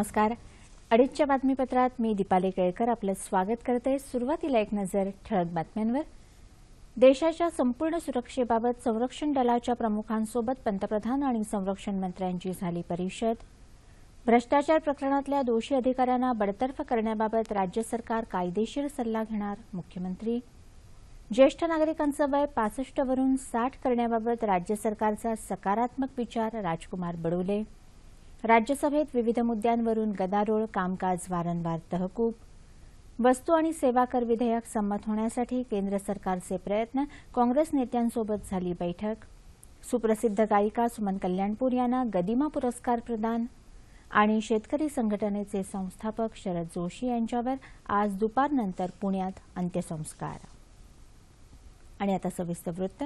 नमस्कार. अडीचच्या बातमीपत्रात मी दीपाली केळकर आपलं स्वागत करते. सुरुवातीला एक नजर ठळक बातम्यांवर. देशाच्या संपूर्ण सुरक्षेबाबत संरक्षण दलाच्या प्रमुखांसोबत पंतप्रधान आणि संरक्षण मंत्र्यांची झाली परिषद. भ्रष्टाचार प्रकरणातल्या दोषी अधिकाऱ्यांना बडतर्फ करण्याबाबत राज्य सरकार कायदेशीर सल्ला घेणार मुख्यमंत्री. ज्येष्ठ नागरिकांचं वय पासष्ट वरून साठ करण्याबाबत राज्य सरकारचा सकारात्मक विचार राजकुमार बडोले. राज्यसभेत विविध मुद्द्यांवरून गदारोळ कामकाज वारंवार तहकूब. वस्तू आणि सेवा कर विधेयक संमत होण्यासाठी केंद्र सरकारचे प्रयत्न काँग्रेस नेत्यांसोबत झाली बैठक. सुप्रसिद्ध गायिका सुमन कल्याणपूर यांना गदिमा पुरस्कार प्रदान आणि शेतकरी संघटनेचे संस्थापक शरद जोशी यांच्यावर आज दुपारनंतर पुण्यात अंत्यसंस्कार. आणि आता सविस्तर वृत्त.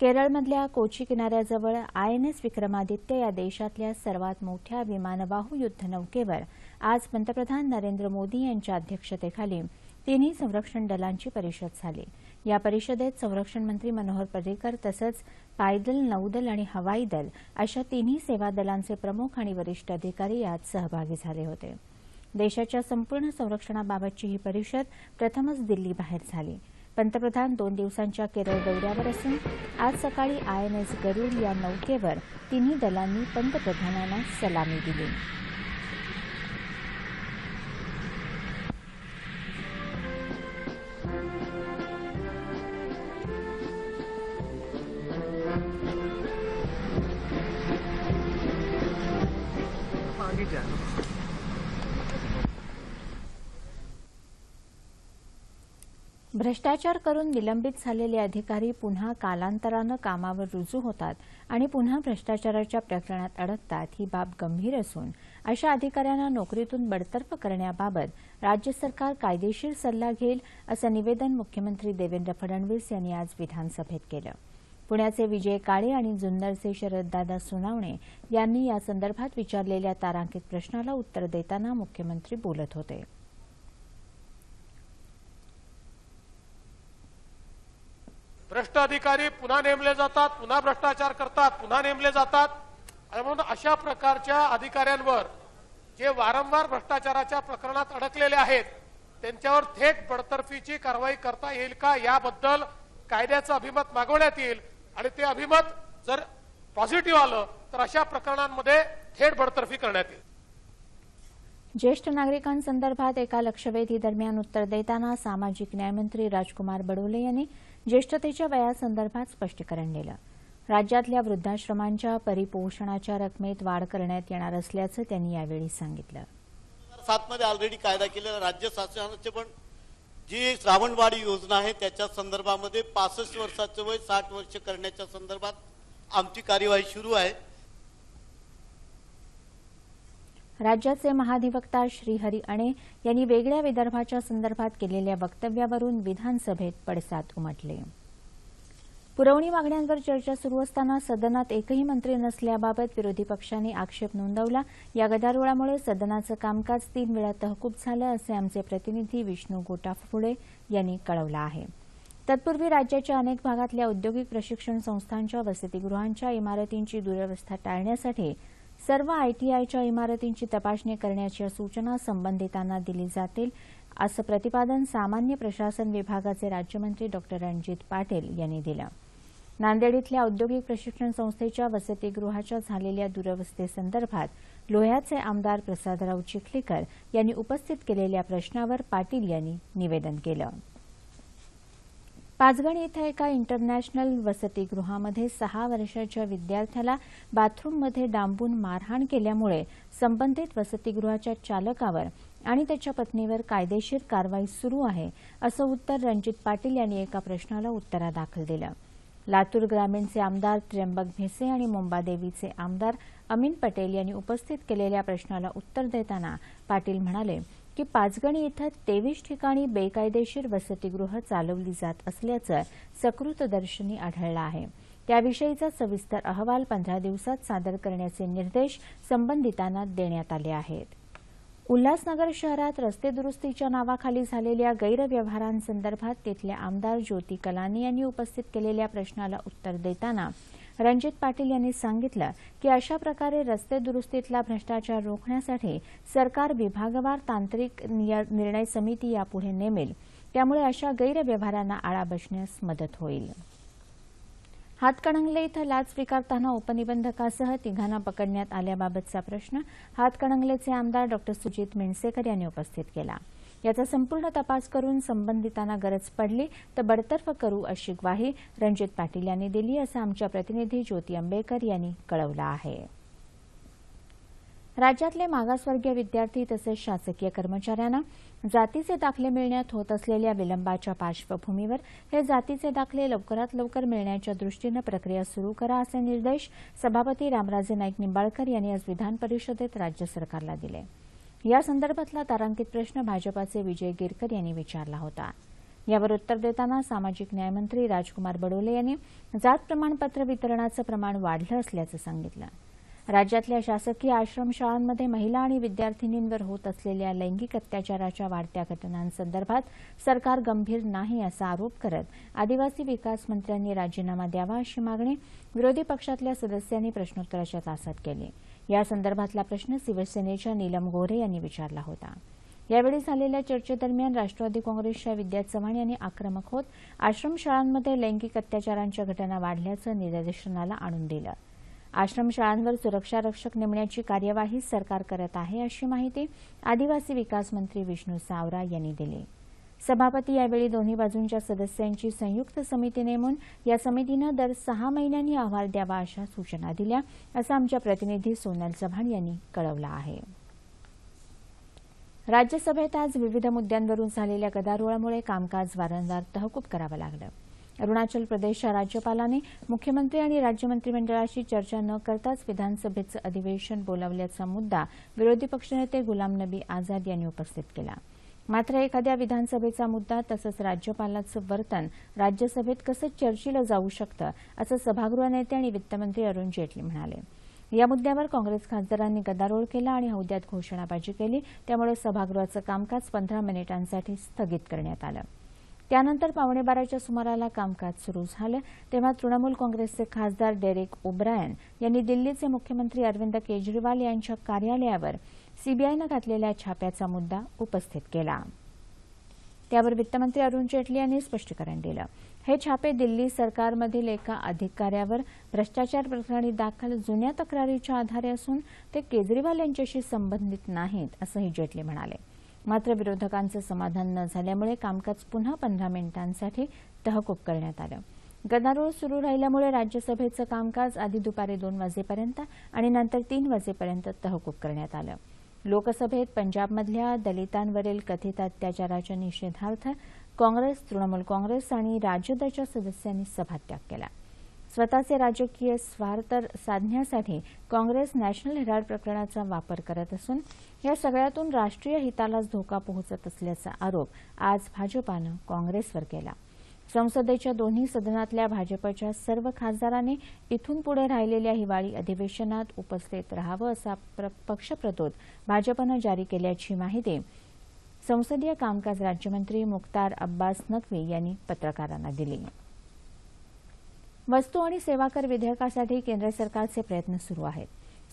केरळमधल्या कोची किनाऱ्याजवळ आयएनएस विक्रमादित्य या देशातल्या सर्वात मोठ्या विमानवाहू युद्धनौकेवर आज पंतप्रधान नरेंद्र मोदी यांच्या अध्यक्षतेखाली तिन्ही संरक्षण दलांची परिषद झाली. या परिषदेत संरक्षण मंत्री मनोहर पर्रिकर तसंच पायदल नौदल आणि हवाई दल अशा तिन्ही सेवा दलांचे प्रमुख आणि वरिष्ठ अधिकारी यात सहभागी झाले होते. देशाच्या संपूर्ण संरक्षणाबाबतची ही परिषद प्रथमच दिल्लीबाहेर झाली. पंतप्रधान दोन दिवसांच्या केरळ दौऱ्यावर असून आज सकाळी आयएनएस गरुड या नौकेवर तिन्ही दलांनी पंतप्रधानांना सलामी दिली. भ्रष्टाचार करून निलंबित झालेले अधिकारी पुन्हा कालांतरानं कामावर रुजू होतात आणि पुन्हा भ्रष्टाचाराच्या प्रकरणात अडकतात ही बाब गंभीर असून अशा अधिकाऱ्यांना नोकरीतून बडतर्फ करण्याबाबत राज्य सरकार कायदेशीर सल्ला घेईल असं निवेदन मुख्यमंत्री देवेंद्र फडणवीस यांनी आज विधानसभेत केलं. पुण्याचे विजय काळे आणि जुन्नरचे शरददादा सुनावणे यांनी या संदर्भात विचारलेल्या तारांकित प्रश्नाला उत्तर देताना मुख्यमंत्री बोलत होते. भ्रष्ट अधिकारी पुन्हा नेमले जातात पुन्हा भ्रष्टाचार करतात पुन्हा नेमले जातात. म्हणून अशा प्रकारच्या अधिकाऱ्यांवर जे वारंवार भ्रष्टाचाराच्या प्रकरणात अडकलेले आहेत त्यांच्यावर थेट बडतर्फीची कारवाई करता येईल का? याबद्दल कायद्याचं अभिमत मागवण्यात येईल. आणि ते अभिमत जर पॉझिटिव्ह आलं तर अशा प्रकरणांमध्ये थेट बडतर्फी करण्यात येईल. ज्येष्ठ नागरिकांसंदर्भात एका लक्षवेधी दरम्यान उत्तर देताना सामाजिक न्यायमंत्री राजकुमार बडोले यांनी ज्येष्ठतेच्या वयासंदर्भात स्पष्टीकरण दिलं. राज्यातल्या वृद्धाश्रमांच्या परिपोषणाच्या रकमेत वाढ करण्यात येणार असल्याचं त्यांनी यावेळी सांगितलं. सातमध्ये ऑलरेडी कायदा केलेला राज्य शासनाचे पण जी श्रावणवाडी योजना आहे त्याच्या संदर्भामध्ये पासष्ट वर्षाचं वय साठ वर्ष करण्याच्या संदर्भात आमची कार्यवाही सुरू आहे. राज्याचे महाधिवक्ता श्रीहरी अणे यांनी वेगळ्या विदर्भाच्या संदर्भात केलेल्या वक्तव्यावरून विधानसभेत पडसाद उमटले. पुरवणी मागण्यांवर चर्चा सुरू असताना सदनात एकही मंत्री नसल्याबाबत विरोधी पक्षांनी आक्षेप नोंदवला. या गदारोळामुळे सदनाचं कामकाज तीन वेळा तहकूब झालं असे आमचे प्रतिनिधी विष्णू गोटाफुडे यांनी कळवलं आहे. तत्पूर्वी राज्याच्या अनेक भागातल्या औद्योगिक प्रशिक्षण संस्थांच्या वसतिगृहांच्या इमारतींची दुरवस्था टाळण्यासाठी सर्व आयटीआयच्या इमारतींची तपासणी करण्याच्या सूचना संबंधितांना दिली जातील असं प्रतिपादन सामान्य प्रशासन विभागाचे राज्यमंत्री डॉ. रणजित पाटील यांनी दिलं. नांदेड इथल्या औद्योगिक प्रशिक्षण संस्थेच्या वसतिगृहाच्या झालेल्या दुरवस्थेसंदर्भात लोह्याचे आमदार प्रसादराव चिखलीकर यांनी उपस्थित केलेल्या प्रश्नावर पाटील यांनी निवेदन केलं. पाचगण इथं एका इंटरनॅशनल वसतिगृहामध्ये सहा वर्षाच्या विद्यार्थ्याला बाथरूममध्ये डांबून मारहाण केल्यामुळे संबंधित वसतिगृहाच्या चालकावर आणि त्याच्या पत्नीवर कायदेशीर कारवाई सुरू आहे असं उत्तर रणजित पाटील यांनी एका प्रश्नाला उत्तरादाखल दिलं. लातूर ग्रामीणचे आमदार त्र्यंबक भेसे आणि मुंबादेवीचे आमदार अमीन पटेल यांनी उपस्थित केलेल्या प्रश्नाला उत्तर देताना पाटील म्हणाले की पाचगणी इथं तेवीस ठिकाणी बेकायदेशीर वसतिगृह चालवली जात असल्याचं सकृतदर्शनी आढळलं आहे. त्याविषयीचा सविस्तर अहवाल पंधरा दिवसात सादर करण्याचे निर्देश संबंधितांना देण्यात आले आहेत. उल्हासनगर शहरात रस्ते दुरुस्तीच्या नावाखाली झालेल्या गैरव्यवहारांसंदर्भात तिथल्या आमदार ज्योती कलानी यांनी उपस्थित केलेल्या प्रश्नाला उत्तर देताना रणजित पाटील यांनी सांगितलं की अशा प्रकारे रस्ते दुरुस्तीतला भ्रष्टाचार रोखण्यासाठी सरकार विभागवार तांत्रिक निर्णय समिती यापुढे नेमेल. त्यामुळे अशा गैरव्यवहारांना आळा बसण्यास मदत होईल. हातकणंगले इथं लाच स्वीकारताना उपनिबंधकासह तिघांना पकडण्यात आल्याबाबतचा प्रश्न हातकणंगलेचे आमदार डॉ सुजित मिणसेकर यांनी उपस्थित केला. याचा संपूर्ण तपास करून संबंधितांना गरज पडली तर बडतर्फ करू अशी ग्वाही रणजित पाटील यांनी दिली असं आमच्या प्रतिनिधी ज्योती आंबेकर यांनी कळवलं आहे. राज्यातले मागासवर्गीय विद्यार्थी तसेच शासकीय कर्मचाऱ्यांना जातीचे दाखले मिळण्यात होत असलेल्या विलंबाच्या पार्श्वभूमीवर हे जातीचे दाखले लवकरात लवकर मिळण्याच्या दृष्टीनं प्रक्रिया सुरू करा असे निर्देश सभापती रामराजे नाईक निंबाळकर यांनी आज विधान परिषदेत राज्य सरकारला दिले. या संदर्भातला तारांकित प्रश्न भाजपाचे विजय गिरकर यांनी विचारला होता. यावर उत्तर देताना सामाजिक न्यायमंत्री राजकुमार बडोले यांनी जात प्रमाणपत्र वितरणाचं प्रमाण वाढलं असल्याचं सांगितलं. राज्यातल्या शासकीय आश्रमशाळांमध्ये महिला आणि विद्यार्थिनींवर होत असलेल्या लैंगिक अत्याचाराच्या वाढत्या घटनांसंदर्भात सरकार गंभीर नाही असा आरोप करत आदिवासी विकास मंत्र्यांनी राजीनामा द्यावा अशी मागणी विरोधी पक्षातल्या सदस्यांनी प्रश्नोत्तराच्या तासात केली. या संदर्भातला प्रश्न शिवसेनेच्या नीलम गोरे यांनी विचारला होता. यावेळी झालेल्या चर्चेदरम्यान राष्ट्रवादी काँग्रेसच्या विद्या चव्हाण यांनी आक्रमक होत आश्रमशाळांमध्ये लैंगिक अत्याचारांच्या घटना वाढल्याचं निदर्शनाला आणून दिलं. आश्रमशाळांवर सुरक्षा रक्षक नेमण्याची कार्यवाही सरकार करत आहे अशी माहिती आदिवासी विकास मंत्री विष्णू सावरा यांनी दिली. सभापती यावेळी दोन्ही बाजूंच्या सदस्यांची संयुक्त समिती नेमून या समितीनं दर सहा महिन्यांनी अहवाल द्यावा अशा सूचना दिल्या असं आमच्या प्रतिनिधी सोनल चव्हाण यांनी कळवलं आहे. राज्यसभेत आज विविध मुद्द्यांवरून झालेल्या गदारोळामुळे कामकाज वारंवार तहकूब करावं लागलं. अरुणाचल प्रदेशच्या राज्यपालांनी मुख्यमंत्री आणि राज्य मंत्रिमंडळाशी चर्चा न करताच विधानसभेचं अधिवेशन बोलावल्याचा मुद्दा विरोधी पक्षनेते गुलाम नबी आझाद यांनी उपस्थित केला. मात्र एखाद्या विधानसभेचा मुद्दा तसंच राज्यपालाचं वर्तन राज्यसभेत कसं चर्चीलं जाऊ शकतं असं सभागृह नेते आणि वित्तमंत्री अरुण जेटली म्हणाले. या मुद्द्यावर काँग्रेस खासदारांनी गदारोळ केला आणि हौद्यात घोषणाबाजी केली. त्यामुळे सभागृहाचं कामकाज पंधरा मिनिटांसाठी स्थगित करण्यात आलं. त्यानंतर पावणे बाराच्या सुमाराला कामकाज सुरू झालं. तेव्हा तृणमूल काँग्रेसचे खासदार डेरेक ओब्रायन यांनी दिल्लीचे मुख्यमंत्री अरविंद केजरीवाल यांच्या कार्यालयावर सीबीआयनं घातलेल्या छाप्याचा मुद्दा उपस्थित केला. त्यावर वित्तमंत्री अरुण जेटली यांनी स्पष्टीकरण दिलं. हे छापे दिल्ली सरकारमधील एका अधिकाऱ्यावर भ्रष्टाचार प्रकरणी दाखल जुन्या तक्रारीच्या आधारे असून ते केजरीवाल यांच्याशी संबंधित नाहीत असंही जेटली म्हणाले. मात्र विरोधकांचं समाधान न झाल्यामुळे कामकाज पुन्हा पंधरा मिनिटांसाठी तहकूब करण्यात आलं. गदारोळ सुरू राहिल्यामुळे राज्यसभेचं कामकाज आधी दुपारी दोन वाजेपर्यंत आणि नंतर तीन वाजेपर्यंत तहकूब करण्यात आलं. लोकसभेत पंजाबमधल्या दलितांवरील कथित अत्याचाराच्या निषेधार्थ काँग्रेस तृणमूल काँग्रेस आणि राजदच्या सदस्यांनी सभात्याग केला. स्वतःचे राजकीय स्वार्थ साधण्यासाठी काँग्रेस नॅशनल हेराल्ड प्रकरणाचा वापर करत असून या सगळ्यातून राष्ट्रीय हितालाच धोका पोहोचत असल्याचा आरोप आज भाजपानं काँग्रेसवर केला. संसदेच्या दोन्ही सदनातल्या भाजपच्या सर्व खासदारांनी इथून पुढे राहिलेल्या हिवाळी अधिवेशनात उपस्थित राहावं असा प्र- पक्षप्रतोद भाजपनं जारी केल्याची माहिती संसदीय कामकाज राज्यमंत्री मुख्तार अब्बास नक्वी यांनी पत्रकारांना दिली. वस्तू आणि सेवा कर विधेयकासाठी केंद्र सरकारचे प्रयत्न सुरू आहेत.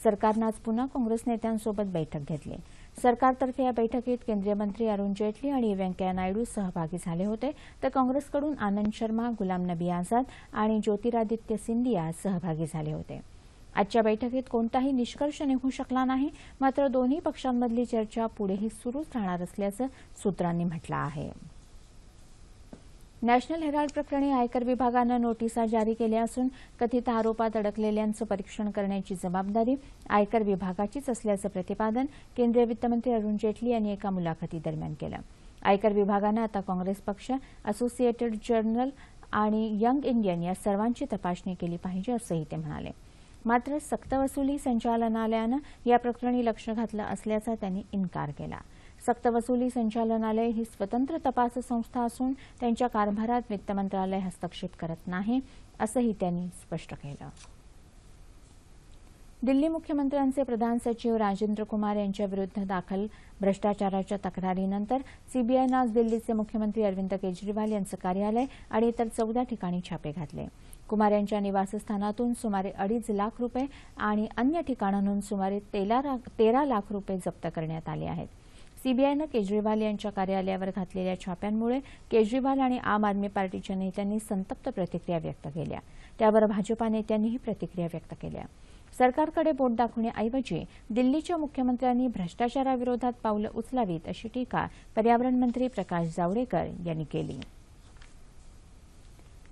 सरकारनं आज पुन्हा काँग्रेस नेत्यांसोबत बैठक घेतली. सरकारतर्फे या बैठकीत केंद्रीय मंत्री अरुण जेटली आणि व्यंकय्या नायडू सहभागी झाले होते. तर काँग्रेसकडून आनंद शर्मा गुलाम नबी आझाद आणि ज्योतिरादित्य सिंधिया सहभागी झाले होते. आजच्या बैठकीत कोणताही निष्कर्ष निघू शकला नाही मात्र दोन्ही पक्षांमधली चर्चा पुढेही सुरूच राहणार असल्याचं सूत्रांनी म्हटलं आहे. नॅशनल हेराल्ड प्रकरणी आयकर विभागानं नोटिसा जारी केल्या असून कथित आरोपात अडकलेल्यांचं परीक्षण करण्याची जबाबदारी आयकर विभागाचीच असल्याचं प्रतिपादन केंद्रीय वित्तमंत्री अरुण जेटली यांनी एका मुलाखतीदरम्यान केलं. आयकर विभागानं आता काँग्रेस पक्ष असोसिएटेड जर्नल आणि यंग इंडियन या सर्वांची तपासणी केली पाहिजे असंही ते म्हणाले. मात्र सक्तवसुली संचालनालयानं या प्रकरणी लक्ष घातलं असल्याचा त्यांनी इन्कार केला. सक्तवसुली संचालनालय ही स्वतंत्र तपास संस्था असून त्यांच्या कारभारात वित्त मंत्रालय हस्तक्षेप करत नाही असंही त्यांनी स्पष्ट केलं. दिल्ली मुख्यमंत्र्यांचे प्रधान सचिव राजेंद्र कुमार यांच्या विरुद्ध दाखल भ्रष्टाचाराच्या तक्रारीनंतर सीबीआयनं आज दिल्लीचे मुख्यमंत्री अरविंद केजरीवाल यांचं कार्यालय आणि इतर चौदा ठिकाणी छापे घातले. कुमार यांच्या निवासस्थानातून सुमारे अडीच लाख रुपये आणि अन्य ठिकाणांहून सुमारे तेरा लाख रुपये जप्त करण्यात आले आहेत. सीबीआयनं केजरीवाल यांच्या कार्यालयावर घातलेल्या छाप्यांमुळे केजरीवाल आणि आम आदमी पार्टीच्या नेत्यांनी संतप्त प्रतिक्रिया व्यक्त केल्या. त्यावर भाजपा नेत्यांनीही प्रतिक्रिया व्यक्त केल्या. सरकारकडे बोट दाखवण्याऐवजी दिल्लीच्या मुख्यमंत्र्यांनी भ्रष्टाचाराविरोधात पावलं उचलावीत अशी टीका पर्यावरण मंत्री प्रकाश जावडेकर यांनी केली.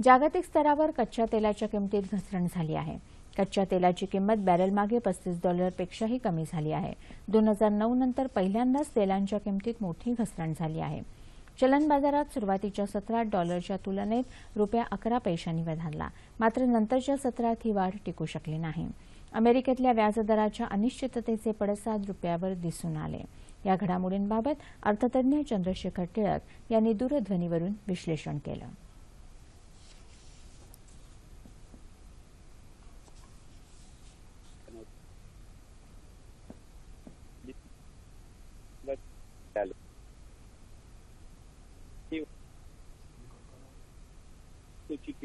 जागतिक स्तरावर कच्च्या तेलाच्या किमतीत घसरण झाली आहे. कच्च्या तेलाची किंमत बॅरलमागे पस्तीस डॉलरपेक्षाही कमी झाली आहे. दोन हजार नऊ नंतर पहिल्यांदाच तेलांच्या किमतीत मोठी घसरण झाली आहे. चलन बाजारात सुरुवातीच्या सत्रात डॉलरच्या तुलनेत रुपया अकरा पैशांनी वधारला मात्र नंतरच्या सत्रात ही वाढ टिकू शकली नाही. अमेरिकेतल्या व्याजदराच्या अनिश्चिततेचे पडसाद रुपयावर दिसून आले. या घडामोडींबाबत अर्थतज्ञ चंद्रशेखर टिळक यांनी दूरध्वनीवरून विश्लेषण केलं.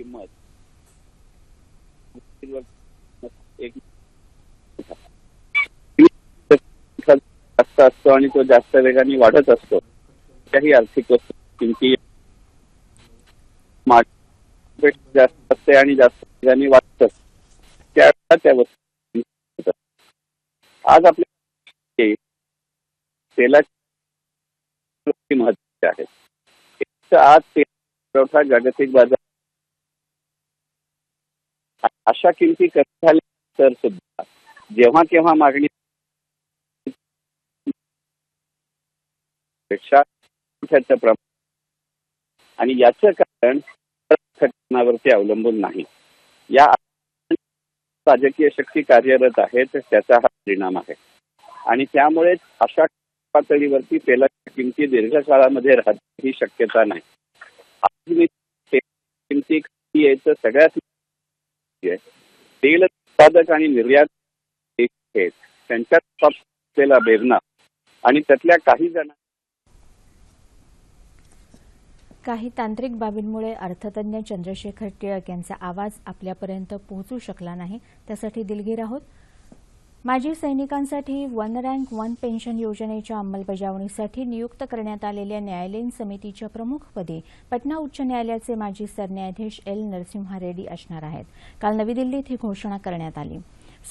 किंमत. एक जास्त असतो आणि तो जास्त वेगाने वाढत असतो. त्याही आर्थिक वस्तू किमती मार्केट जास्त असते आणि जास्त वेगाने वाढत असते. त्या त्या वस्तू आज आपल्या तेलाची महत्वाची आहे. आज तेल पुरवठा जागतिक बाजार अशा किमती कमी झाल्या तर सुद्धा जेव्हा केव्हा मागणी पेक्षा प्रमाण आणि याचं कारण घटनावरती अवलंबून नाही. या राजकीय शक्ती कार्यरत आहेत त्याचा हा परिणाम आहे. आणि त्यामुळेच अशा पातळीवरती तेलाच्या किमती दीर्घकाळामध्ये राहत ही शक्यता नाही. आज मी किमती यायचं सगळ्यात आहे. तेल उत्पादक आणि निर्यात आहेत. त्यांच्यात असलेला बेवना आणि त्यातल्या काही जण काही तांत्रिक बाबींमुळे अर्थतज्ञ चंद्रशेखर टिळक यांचा आवाज आपल्यापर्यंत पोहोचू शकला नाही. त्यासाठी दिलगीर आहोत. माजी सैनिकांसाठी वन रँक वन पेन्शन योजनेच्या अंमलबजावणीसाठी नियुक्त करण्यात आलेल्या न्यायालयीन समितीच्या प्रमुखपदी पटना उच्च न्यायालयाचे माजी सरन्यायाधीश एल. नरसिंहा रेड्डी असणार आहेत. काल नवी दिल्लीत ही घोषणा करण्यात आली.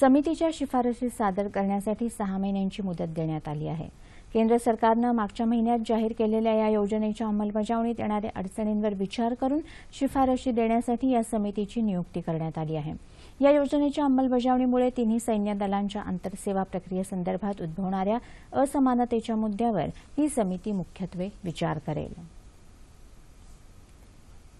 समितीच्या शिफारसी सादर करण्यासाठी सहा महिन्यांची मुदत देण्यात आली आहे. केंद्र सरकारनं मागच्या महिन्यात जाहीर केलेल्या या योजनेच्या अंमलबजावणीत येणाऱ्या अडचणींवर विचार करून शिफारशी देण्यासाठी या समितीची नियुक्ती करण्यात आली आहे. या योजनेच्या अंमलबजावणीमुळे तिन्ही सैन्य दलांच्या आंतरसेवा प्रक्रियेसंदर्भात उद्भवणाऱ्या असमानतेच्या मुद्द्यावर ही समिती मुख्यत्वे विचार करेल.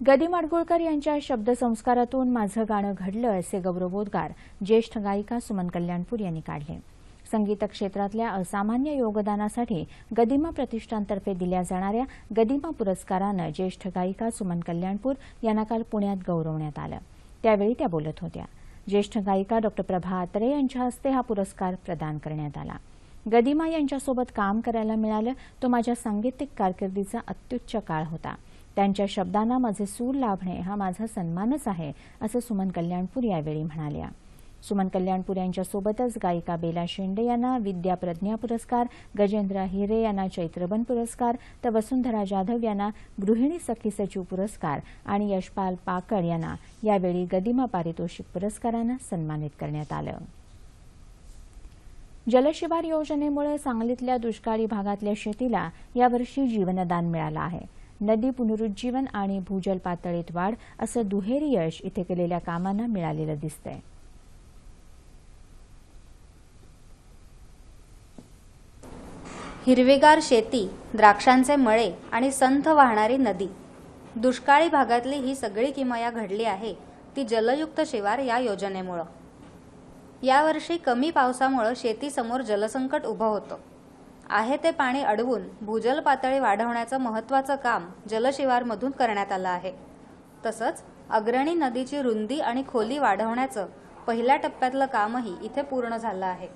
गदी माडगुळकर यांच्या शब्दसंस्कारातून माझं गाणं घडलं असे गौरवोद्गार ज्येष्ठ गायिका सुमन कल्याणपूर यांनी काढले. संगीत क्षेत्रातल्या असामान्य योगदानासाठी गदिमा प्रतिष्ठानतर्फे दिल्या जाणाऱ्या गदिमा पुरस्कारानं ज्येष्ठ गायिका सुमन कल्याणपूर यांना काल पुण्यात गौरवण्यात आलं. त्यावेळी त्या बोलत होत्या. ज्येष्ठ गायिका डॉ. प्रभा आत्रे यांच्या हस्ते हा पुरस्कार प्रदान करण्यात आला. गदिमा यांच्यासोबत काम करायला मिळालं तो माझ्या सांगीतिक कारकिर्दीचा अत्युच्च काळ होता. त्यांच्या शब्दांना माझे सूर लाभणे हा माझा सन्मानच आहे असं सुमन कल्याणपूर यावेळी म्हणाल्या. सुमन कल्याणपूर यांच्यासोबतच गायिका बेला शेंडे यांना विद्या प्रज्ञा पुरस्कार गजेंद्र हिरे यांना चैत्रबन पुरस्कार तर वसुंधरा जाधव यांना गृहिणी सखी सचिव पुरस्कार आणि यशपाल पाकड यांना यावेळी गदिमा पारितोषिक पुरस्कारानं सन्मानित करण्यात आलं. जलशिवार योजनेमुळे सांगलीतल्या दुष्काळी भागातल्या शेतीला यावर्षी जीवनदान मिळालं आहे. नदी पुनरुज्जीवन आणि भूजल पातळीत वाढ असं दुहेरी यश इथे केलेल्या कामांना मिळालेलं दिसतंय. हिरवीगार शेती द्राक्षांचे मळे आणि संथ वाहणारी नदी. दुष्काळी भागातली ही सगळी किमया घडली आहे ती जलयुक्त शिवार या योजनेमुळं. यावर्षी कमी पावसामुळं शेतीसमोर जलसंकट उभं होतं. आहे ते पाणी अडवून भूजल पातळी वाढवण्याचं महत्त्वाचं काम जलशिवारमधून करण्यात आलं आहे. तसंच अग्रणी नदीची रुंदी आणि खोली वाढवण्याचं पहिल्या टप्प्यातलं कामही इथे पूर्ण झालं आहे.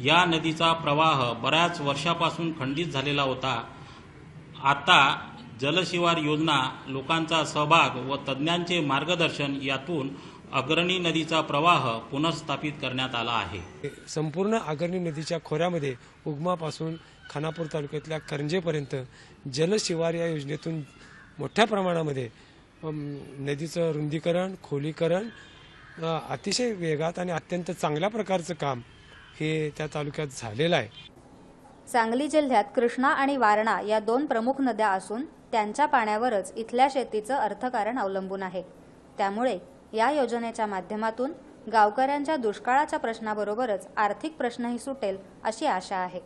या नदीचा प्रवाह बऱ्याच वर्षापासून खंडित झालेला होता. आता जलशिवार योजना लोकांचा सहभाग व तज्ज्ञांचे मार्गदर्शन यातून अग्रणी नदीचा प्रवाह पुनर्स्थापित करण्यात आला आहे. संपूर्ण अग्रणी नदीच्या खोऱ्यामध्ये उगमापासून खानापूर तालुक्यातल्या करंजेपर्यंत जलशिवार या योजनेतून मोठ्या प्रमाणामध्ये नदीचं रुंदीकरण खोलीकरण अतिशय वेगात आणि अत्यंत चांगल्या प्रकारचं काम हे त्या तालुक्यात झालेलं आहे. सांगली जिल्ह्यात कृष्णा आणि वारणा या दोन प्रमुख नद्या असून त्यांच्या पाण्यावरच इथल्या शेतीचं अर्थकारण अवलंबून आहे. त्यामुळे या योजनेच्या माध्यमातून गावकऱ्यांच्या दुष्काळाच्या प्रश्नाबरोबरच आर्थिक प्रश्नही सुटेल अशी आशा आहे.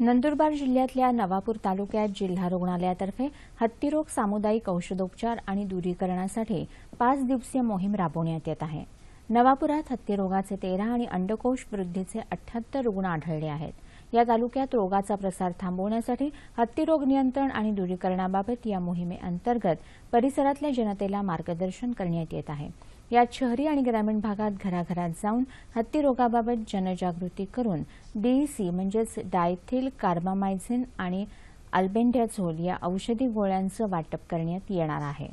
नंदुरबार जिल्ह्यातल्या नवापूर तालुक्यात जिल्हा रुग्णालयातर्फे हत्तीरोग सामुदायिक औषधोपचार आणि दूरीकरणासाठी पाच दिवसीय मोहीम राबवण्यात येत आहे. नवापुरात हत्तीरोगाचे तेरा आणि अंडकोश वृद्धीचे अठ्याहत्तर रुग्ण आढळले आहेत. या तालुक्यात रोगाचा प्रसार थांबवण्यासाठी हत्तीरोग नियंत्रण आणि दूरीकरणाबाबत या मोहिमेअंतर्गत परिसरातल्या जनतेला मार्गदर्शन करण्यात येत आहे. यात शहरी आणि ग्रामीण भागात घराघरात जाऊन हत्ती रोगाबाबत जनजागृती करून डीईसी म्हणजेच डायथिल कार्बामायझिन आणि अल्बेंड्याझोल या औषधी गोळ्यांचं वाटप करण्यात येणार आहे.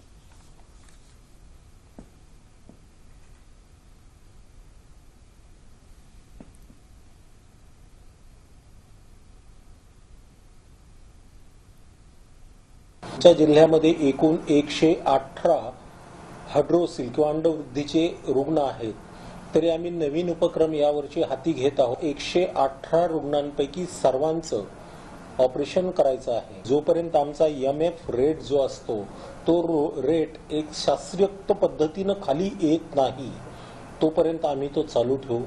आमच्या जिल्ह्यामध्ये एकूण एकशे अठरा हड्रोसिल किंवा अंडवृद्धीचे रुग्ण आहेत. तरी आम्ही नवीन उपक्रम यावर्षी हाती घेत आहोत. एकशे अठरा रुग्णांपैकी सर्वांचं ऑपरेशन करायचं आहे. जोपर्यंत आमचा एम एफ रेट जो असतो तो रो- रेट एक शास्त्रोक्त पद्धतीनं खाली येत नाही तोपर्यंत आम्ही तो चालू ठेवू.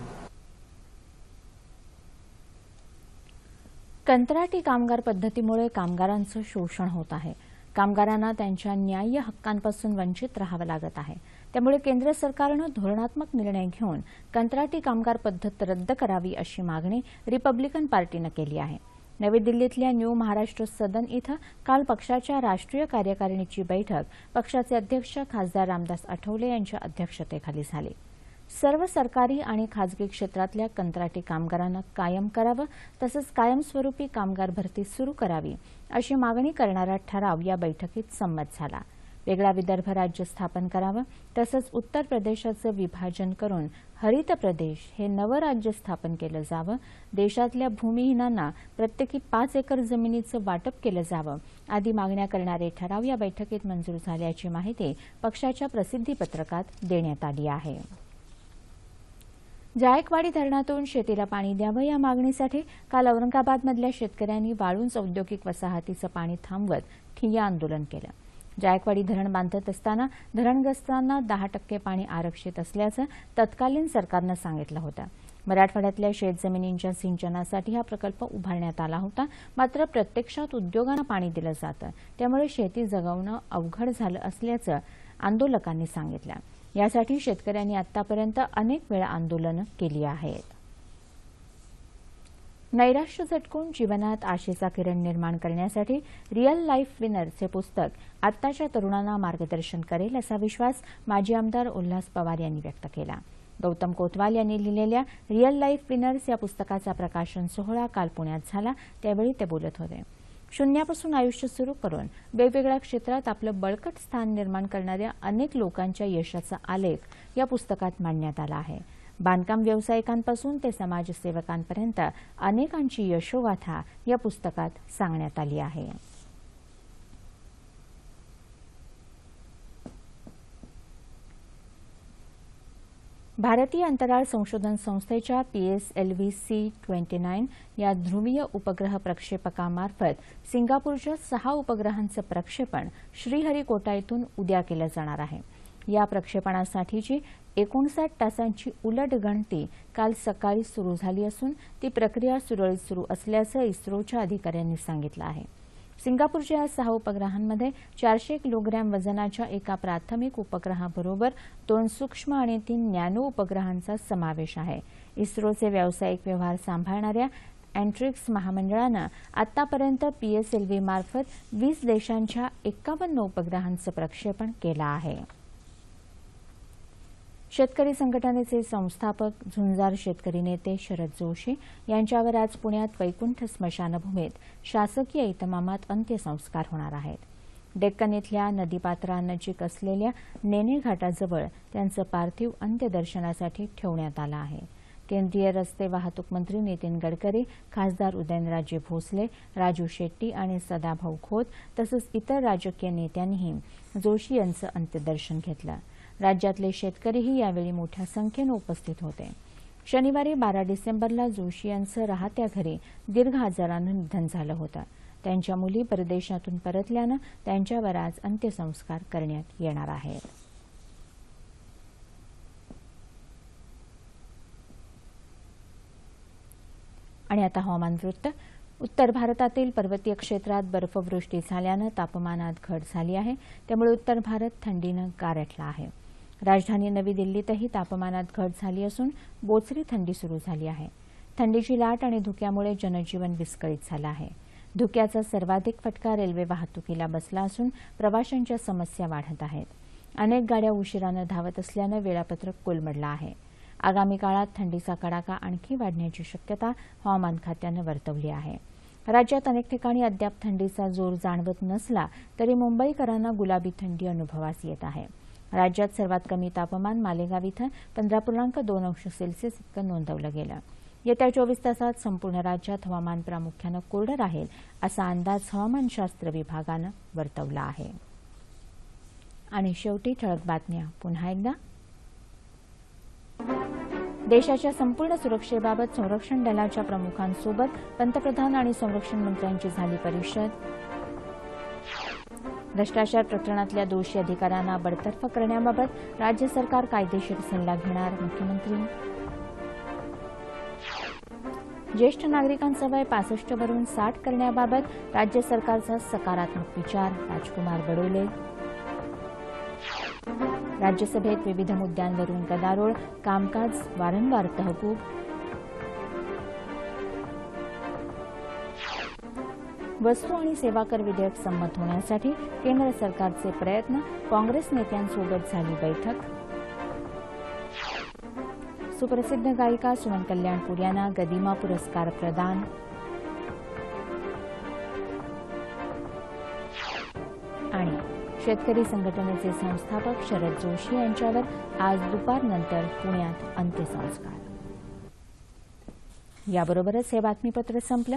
कंत्राटी कामगार पद्धतीमुळे कामगारांचं शोषण होत आहे. कामगारांना त्यांच्या न्याय्य हक्कांपासून वंचित राहावं लागत आहे. त्यामुळे केंद्र सरकारनं धोरणात्मक निर्णय घेऊन कंत्राटी कामगार पद्धत रद्द करावी अशी मागणी रिपब्लिकन पार्टीनं केली आहे. नवी दिल्लीतल्या न्यू महाराष्ट्र सदन इथं काल पक्षाच्या राष्ट्रीय कार्यकारिणीची बैठक पक्षाचे अध्यक्ष खासदार रामदास आठवले यांच्या अध्यक्षतेखाली झाली. सर्व सरकारी आणि खाजगी क्षेत्रातल्या कंत्राटी कामगारांना कायम करावं तसंच कायमस्वरूपी कामगार भरती सुरू करावी अशी मागणी करणारा ठराव या बैठकीत संमत झाला. वेगळा विदर्भ राज्य स्थापन करावं तसंच उत्तर प्रदेशाचं विभाजन करून हरित प्रदेश हे नवं राज्य स्थापन केलं जावं देशातल्या भूमिहीनांना प्रत्येकी पाच एकर जमिनीचं वाटप केलं जावं आदी मागण्या करणारे ठराव या बैठकीत मंजूर झाल्याची माहिती पक्षाच्या प्रसिद्धीपत्रकात देण्यात आली आहे. जायकवाडी धरणातून शेतीला पाणी द्यावं या मागणीसाठी काल औरंगाबादमधल्या शेतकऱ्यांनी वाळूंज औद्योगिक वसाहतीचं पाणी थांबवत ठिय्या आंदोलन केलं. जायकवाडी धरण बांधत असताना धरणग्रस्तांना दहा टक्के पाणी आरक्षित असल्याचं तत्कालीन सरकारनं सांगितलं होतं. मराठवाड्यातल्या शेतजमिनींच्या सिंचनासाठी हा प्रकल्प उभारण्यात आला होता. मात्र प्रत्यक्षात उद्योगांना पाणी दिलं जातं. त्यामुळे शेती जगवणं अवघड झालं असल्याचं आंदोलकांनी सांगितलं. यासाठी शेतकऱ्यांनी आतापर्यंत अनेक वेळा आंदोलनं केली आहेत. नैराश्य झटकून जीवनात आशेचा किरण निर्माण करण्यासाठी रिअल लाईफ विनर्स हे पुस्तक आत्ताच्या तरुणांना मार्गदर्शन करेल असा विश्वास माजी आमदार उल्हास पवार यांनी व्यक्त केला. गौतम कोतवाल यांनी लिहिलेल्या रिअल लाईफ विनर्स या पुस्तकाचा प्रकाशन सोहळा काल पुण्यात झाला त्यावेळी ते बोलत होते. शून्यापासून आयुष्य सुरू करून वेगवेगळ्या क्षेत्रात आपलं बळकट स्थान निर्माण करणाऱ्या अनेक लोकांच्या यशाचा आलेख या पुस्तकात मांडण्यात आला आहे. बांधकाम व्यावसायिकांपासून ते समाजसेवकांपर्यंत अनेकांची यशोगाथा या पुस्तकात सांगण्यात आली आहे. भारतीय अंतराळ संशोधन संस्थेच्या पीएसएलव्ही सी ट्वेंटी नाईन या ध्रुवीय उपग्रह प्रक्षेपकामार्फत सिंगापूरच्या सहा उपग्रहांचं प्रक्षेपण श्रीहरिकोटा इथून उद्या केलं जाणार आहे. या प्रक्षेपणासाठीची एकोणसाठ तासांची उलट गणती काल सकाळी सुरू झाली असून ती प्रक्रिया सुरळीत सुरू असल्याचं इस्रोच्या अधिकाऱ्यांनी सांगितलं आहे. सिंगापूरच्या या सहा उपग्रहांमध्ये चारशे किलोग्रॅम वजनाच्या एका प्राथमिक उपग्रहाबरोबर दोन सूक्ष्म आणि तीन नॅनो उपग्रहांचा समावेश आहे. इस्रोचे व्यावसायिक व्यवहार सांभाळणाऱ्या अँट्रिक्स महामंडळानं आतापर्यंत पीएसएलव्ही मार्फत वीस देशांच्या एकावन्न उपग्रहांचं प्रक्षेपण केलं आहे. शेतकरी संघटनेचे संस्थापक झुंजार शेतकरी नेते शरद जोशी यांच्यावर आज पुण्यात वैकुंठ स्मशानभूमीत शासकीय इतमामात अंत्यसंस्कार होणार आहेत. डेक्कन इथल्या नदीपात्रानजीक असलेल्या नेने घाटाजवळ त्यांचं पार्थिव अंत्यदर्शनासाठी ठेवण्यात आलं आहे. केंद्रीय रस्ते वाहतूक मंत्री नितीन गडकरी खासदार उदयनराजे भोसले राजू शेट्टी आणि सदाभाऊ खोत तसंच इतर राजकीय नेत्यांनीही जोशी यांचं अंत्यदर्शन घेतलं. राज्यातले शेतकरीही यावेळी मोठ्या संख्येनं उपस्थित होते. शनिवारी बारा डिसेंबरला जोशी यांचं राहत्या घरी दीर्घ आजारानं निधन झालं होतं. त्यांच्या मुली परदेशातून परतल्यानं त्यांच्यावर आज अंत्यसंस्कार करण्यात येणार आहेत. आणि आता हवामान वृत्त. उत्तर भारतातील पर्वतीय क्षेत्रात बर्फवृष्टी झाल्यानं तापमानात घट झाली आहे. त्यामुळे उत्तर भारत थंडीनं गारठला आहे. राजधानी नवी दिल्लीतही तापमानात घट झाली असून बोचरी थंडी सुरू झाली आहे. थंडीची लाट आणि धुक्यामुळे जनजीवन विस्कळीत झालं आहे. धुक्याचा सर्वाधिक फटका रेल्वे वाहतुकीला बसला असून प्रवाशांच्या समस्या वाढत आहेत. अनेक गाड्या उशिरानं धावत असल्यानं वेळापत्रक कोलमडलं आहे. आगामी काळात थंडीचा कडाका आणखी वाढण्याची शक्यता हवामान खात्यानं वर्तवली आहे. राज्यात अनेक ठिकाणी अद्याप थंडीचा जोर जाणवत नसला तरी मुंबईकरांना गुलाबी थंडी अनुभवास येत आहे. राज्यात सर्वात कमी तापमान मालेगाव इथं पंधरा पूर्णांक दोन अंश सेल्सिअस इतकं नोंदवलं गेलं. येत्या चोवीस तासात संपूर्ण राज्यात हवामान प्रामुख्यानं कोरडं राहील असा अंदाज हवामानशास्त्र विभागानं वर्तवला आहे. आणि शेवटी ठळक बातम्या. पुन्हा एकदा. देशाच्या संपूर्ण सुरक्षेबाबत संरक्षण दलाच्या प्रमुखांसोबत पंतप्रधान आणि संरक्षण मंत्र्यांची झाली परिषद. भ्रष्टाचार प्रकरणातल्या दोषी अधिकाऱ्यांना बडतर्फ करण्याबाबत राज्य सरकार कायदेशीर सल्ला घेणार मुख्यमंत्री. ज्येष्ठ नागरिकांचं वय पासष्ट वरून साठ करण्याबाबत राज्य सरकारचा सकारात्मक विचार राजकुमार बडोले. राज्यसभेत विविध मुद्द्यांवरून गदारोळ कामकाज वारंवार तहकूब. वस्तू आणि सेवा कर विधेयक संमत होण्यासाठी केंद्र सरकारचे प्रयत्न काँग्रेस नेत्यांसोबत झाली बैठक. सुप्रसिद्ध गायिका सुमन कल्याणपूर यांना गदिमा पुरस्कार प्रदान. आणि शेतकरी संघटनेचे संस्थापक शरद जोशी यांच्यावर आज दुपारनंतर पुण्यात अंत्यसंस्कार. याबरोबरच हे बातमीपत्र संपलं.